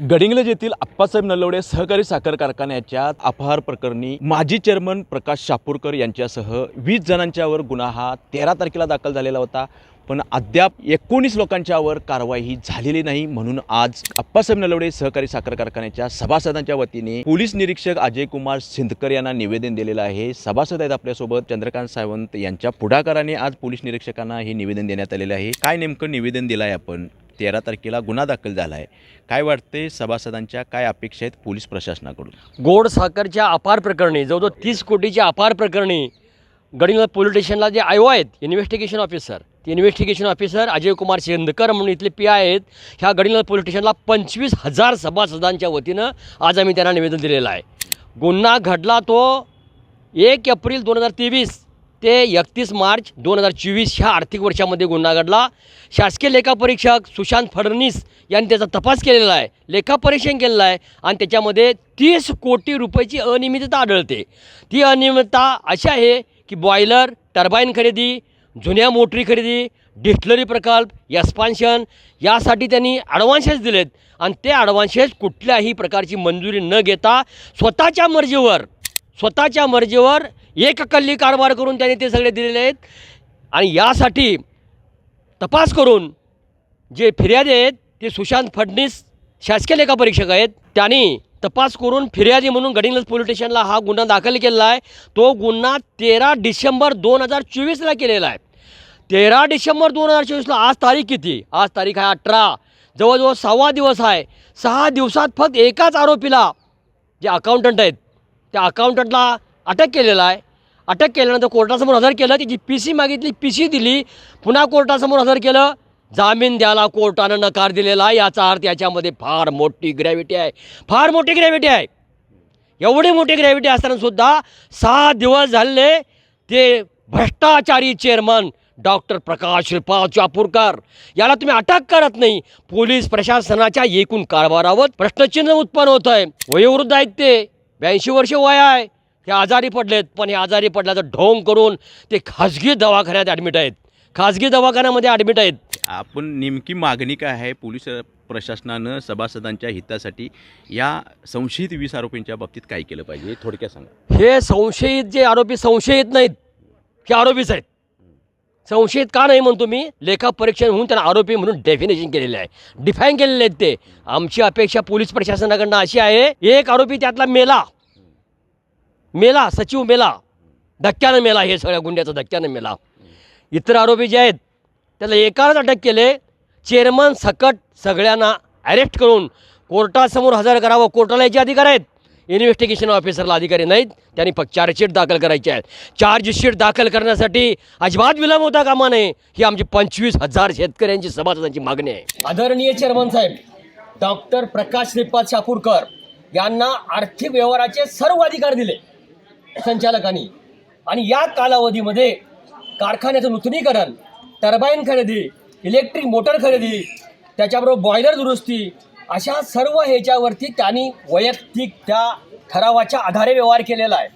गडिंग्लज येथील आप्पासाहेब नलवडे सहकारी साखर कारखान्याच्या अपहार प्रकरणी माजी चेअरमन प्रकाश शापूरकर यांच्यासह वीस जणांच्यावर गुन्हा हा तेरा तारखेला दाखल झालेला होता. पण अद्याप एकोणीस लोकांच्यावर कारवाई ही झालेली नाही म्हणून आज अप्पासाहेब नलवडे सहकारी साखर कारखान्याच्या सभासदांच्या वतीने पोलीस निरीक्षक अजय कुमार सिंदकर यांना निवेदन दिलेलं आहे. सभासद आहेत आपल्यासोबत चंद्रकांत सावंत यांच्या पुढाकाराने आज पोलीस निरीक्षकांना हे निवेदन देण्यात आलेलं आहे. काय नेमकं निवेदन दिलं आहे आपण? तेरा तारखेला गुन्हा दाखल झाला आहे काय वाटते सभासदांच्या काय अपेक्षा आहेत पोलीस प्रशासनाकडून? गोड साखरच्या अपार प्रकरणी जवळजवळ तीस कोटीच्या अपार प्रकरणी गडिंग पोलीस स्टेशनला जे आयो आहेत इन्व्हेस्टिगेशन ऑफिसर ते इन्व्हेस्टिगेशन ऑफिसर अजय कुमार शेंदकर म्हणून इथले पी आय आहेत ह्या गडिंग पोलीस स्टेशनला पंचवीस हजार सभासदांच्या वतीनं आज आम्ही त्यांना निवेदन दिलेलं आहे. गुन्हा घडला तो एक एप्रिल दोन हजार तेवीस. ते एकतीस मार्च दोन हजार चोवीस ह्या आर्थिक वर्षामध्ये गुन्हा घडला. शासकीय लेखापरीक्षक सुशांत फडणवीस यांनी त्याचा तपास केलेला आहे लेखापरीक्षण केलेलं आहे आणि त्याच्यामध्ये तीस कोटी रुपयाची अनियमितता आढळते. ती अनियमितता अशी आहे की बॉयलर टर्बाईन खरेदी जुन्या मोटरी खरेदी डिस्टलरी प्रकल्प एक्सपान्शन यासाठी त्यांनी ॲडव्हान्सेस दिलेत आणि ते ॲडव्हान्सेस कुठल्याही प्रकारची मंजुरी न घेता स्वतःच्या मर्जीवर स्वतःच्या मर्जीवर एक कल्ली कारभार करून त्यांनी ते सगळे दिलेले आहेत. आणि यासाठी तपास करून जे फिर्यादी आहेत ते सुशांत फडणीस शासकीय लेखापरीक्षक आहेत. त्यांनी तपास करून फिर्यादी म्हणून गडिंग्लज पोलीस स्टेशनला हा गुन्हा दाखल केलेला आहे. तो गुन्हा तेरा डिसेंबर दोन हजार चोवीसला केलेला आहे. तेरा डिसेंबर दोन हजार चोवीसला आज तारीख किती? आज तारीख आहे अठरा. जवळजवळ सहावा दिवस आहे. सहा दिवसात फक्त एकाच आरोपीला जे अकाउंटंट आहेत त्या अकाउंटंटला अटक केलेला आहे. अटक केल्यानंतर कोर्टासमोर हजर केलं त्याची पी सी मागितली पी सी दिली पुन्हा कोर्टासमोर हजर केलं. जामीन द्यायला कोर्टानं नकार दिलेला आहे. याचा अर्थ याच्यामध्ये फार मोठी ग्रॅव्हिटी आहे. फार मोठी ग्रॅव्हिटी आहे. एवढी मोठी ग्रॅव्हिटी असतानासुद्धा सहा दिवस झाले ते भ्रष्टाचारी चेअरमन डॉक्टर प्रकाश श्रीपाल चापूरकर याला तुम्ही अटक करत नाही. पोलीस प्रशासनाच्या एकूण कारभारावर प्रश्नचिन्ह उत्पन्न होत आहे वयोवृद्ध आहेत ते. ब्याऐंशी वर्ष वय आहे. हे आजारी पडलेत पण हे आजारी पडल्याचं ढोंग करून ते खाजगी दवाखान्यात ॲडमिट आहेत. खाजगी दवाखान्यामध्ये ॲडमिट आहेत. आपण नेमकी मागणी काय आहे पोलीस प्रशासनानं सभासदांच्या हितासाठी? या संशयित वीस आरोपींच्या बाबतीत काय केलं पाहिजे? थोडक्यात सांगा. हे संशयित जे आरोपी संशयित नाहीत हे आरोपीच आहेत. संशयित का नाही म्हणतो मी? लेखापरीक्षण होऊन त्यांना आरोपी म्हणून डेफिनेशन केलेले आहे. डिफाईन केलेले आहेत ते. आमची अपेक्षा पोलीस प्रशासनाकडनं अशी आहे एक आरोपी त्यातला मेला. मेला सचिव मेला धक्क्यानं मेला हे सगळ्या गुंड्याचा धक्क्यानं मेला. इतर आरोपी जे आहेत त्याला एकाच अटक केले. चेअरमन सकट सगळ्यांना अरेस्ट करून कोर्टासमोर हजर करावं. कोर्टाला याचे अधिकार आहेत. इन्व्हेस्टिगेशन ऑफिसरला अधिकारी नाहीत. त्यांनी फक्त चार्जशीट दाखल करायची आहेत चार्जशीट दाखल करण्यासाठी अजिबात विलंब होता कामा नये. ही आमची पंचवीस हजार शेतकऱ्यांची सभासदांची मागणी आहे. आदरणीय चेअरमन साहेब डॉक्टर प्रकाश श्रीपाद शापूरकर यांना आर्थिक व्यवहाराचे सर्व अधिकार दिले. संचालकांनी. आणि या कालावधीमध्ये कारखान्याचं नूतनीकरण टर्बाईन खरेदी इलेक्ट्रिक मोटर खरेदी त्याच्याबरोबर बॉयलर दुरुस्ती अशा सर्व ह्याच्यावरती त्यांनी वैयक्तिक त्या ठरावाच्या आधारे व्यवहार केलेला आहे.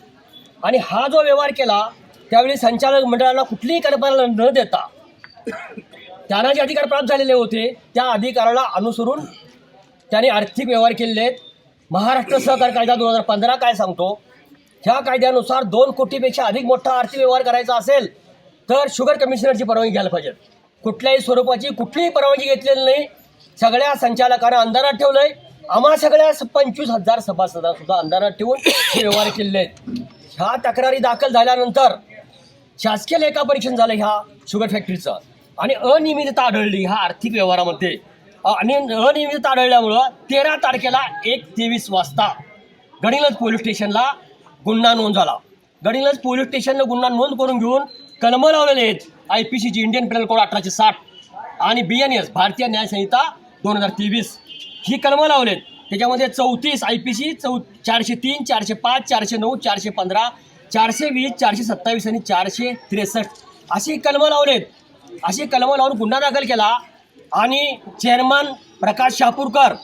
आणि हा जो व्यवहार केला त्यावेळी संचालक मंडळाला कुठलीही कल्पना न देता त्यांना जे अधिकार प्राप्त झालेले होते त्या अधिकाराला अनुसरून त्यांनी आर्थिक व्यवहार केलेले आहेत. महाराष्ट्र सहकार कायदा दोन हजार पंधरा काय सांगतो? ह्या कायद्यानुसार दोन कोटीपेक्षा अधिक मोठा आर्थिक व्यवहार करायचा असेल तर शुगर कमिशनरची परवानगी घ्यायला पाहिजे. कुठल्याही स्वरूपाची कुठलीही परवानगी घेतलेली नाही. सगळ्या संचालकांना अंधारात ठेवलंय. आम्हा सगळ्या पंचवीस हजार सभासदांसुद्धा अंधारात ठेवून व्यवहार केलेले आहेत. ह्या तक्रारी दाखल झाल्यानंतर शासकीय लेखापरीक्षण झालं ह्या शुगर फॅक्टरीचं. आणि अनियमितता आढळली ह्या आर्थिक व्यवहारामध्ये. आणि अनियमितता आढळल्यामुळं तेरा तारखेला एक तेवीस वाजता गडिंग्लज पोलीस स्टेशनला गुन्हा नोंद झाला. गडिंग्लज पोलीस स्टेशनला गुन्हा नोंद करून घेऊन कलम लावलेले आहेत. आय पी सीची इंडियन पेनल कोड अठराशे साठ आणि बी एन एस भारतीय न्यायसंहिता दोन हजार तेवीस. ही कलमं लावलेत. त्याच्यामध्ये चौतीस आय पी सी चौ चारशे तीन चारशे पाच चारशे नऊ चारशे पंधरा चारशे वीस चारशे सत्तावीस आणि चारशे त्रेसष्ट. अशी कलमं लावलेत. अशी कलमं लावून गुन्हा दाखल केला आणि चेअरमन प्रकाश शापूरकर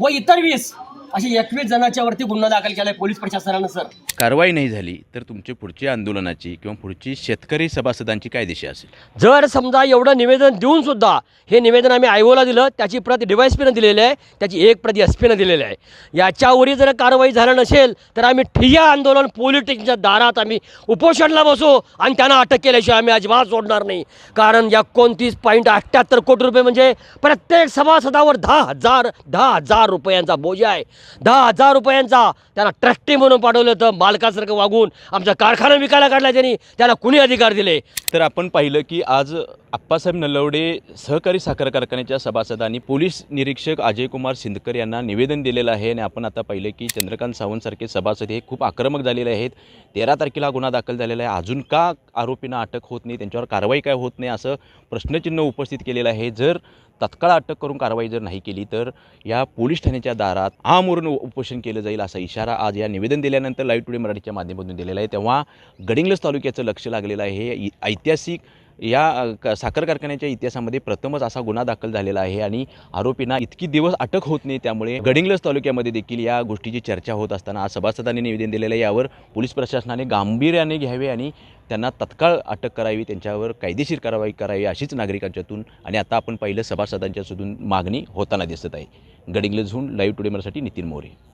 व इतर वीस अशी एकवीस जणांच्यावरती गुन्हा दाखल केला आहे पोलीस प्रशासनानं सर. कारवाई नाही झाली तर तुमची पुढची आंदोलनाची किंवा पुढची शेतकरी सभासदांची काय दिशा असेल? जर समजा एवढं निवेदन देऊन सुद्धा हे निवेदन आम्ही आयोगाला दिलं त्याची प्रत डिवाइसपीनं दिलेली आहे त्याची एक प्रत एस पीनं दिलेली आहे. याच्यावरही जर कारवाई झालं नसेल तर आम्ही ठिय्या आंदोलन पोलिटिक्सच्या दारात आम्ही उपोषणला बसू आणि त्यांना अटक केल्याशिवाय आम्ही अजिबात सोडणार नाही. कारण या कोणतीस पॉईंट अठ्ठ्याहत्तर कोटी रुपये म्हणजे प्रत्येक सभासदावर दहा हजार दहा हजार रुपयांचा बोजा आहे. दहा हजार रुपयांचा त्यांना ट्रस्टी म्हणून पाठवलं तर मालकासारखं वागून आमचा कारखाना विकायला काढला त्यांनी. त्याला कुणी अधिकार दिले? तर आपण पाहिलं की आज आप्पासाहेब नलवडे सहकारी साखर कारखान्याच्या सभासदांनी पोलीस निरीक्षक अजय कुमार सिंदकर यांना निवेदन दिलेलं आहे आणि आपण आता पाहिलं की चंद्रकांत सावंतसारखे सभासद हे खूप आक्रमक झालेले आहेत. तेरा तारखेला गुन्हा दाखल झालेला आहे. अजून का आरोपींना अटक होत नाही? त्यांच्यावर कारवाई काय होत नाही? असं प्रश्नचिन्ह उपस्थित केलेलं आहे. जर तत्काळ अटक करून कारवाई जर नाही केली तर या पोलीस ठाण्याच्या दारात आमोरण उपोषण केलं जाईल असा इशारा आज या निवेदन दिल्यानंतर लाईव्ह टुडे मराठीच्या माध्यमातून दिलेला आहे. तेव्हा गडिंग्लज तालुक्याचं लक्ष लागलेलं आहे. हे इ- ऐतिहासिक या क- साखर कारखान्याच्या इतिहासामध्ये प्रथमच असा गुन्हा दाखल झालेला आहे आणि आरोपींना इतकी दिवस अटक होत नाही त्यामुळे गडिंग्लज तालुक्यामध्ये देखील या गोष्टीची चर्चा होत असताना आज सभासदांनी निवेदन दिलेलं आहे. यावर पोलीस प्रशासनाने गांभीर्याने घ्यावे आणि त्यांना तत्काळ अटक करावी त्यांच्यावर कायदेशीर कारवाई करावी अशीच नागरिकांच्यातून आणि आता आपण पाहिलं सभासदांच्यातून मागणी होताना दिसत आहे. गडिंग्लजहून लाईव्ह टुडे मराठी नितीन मोरे.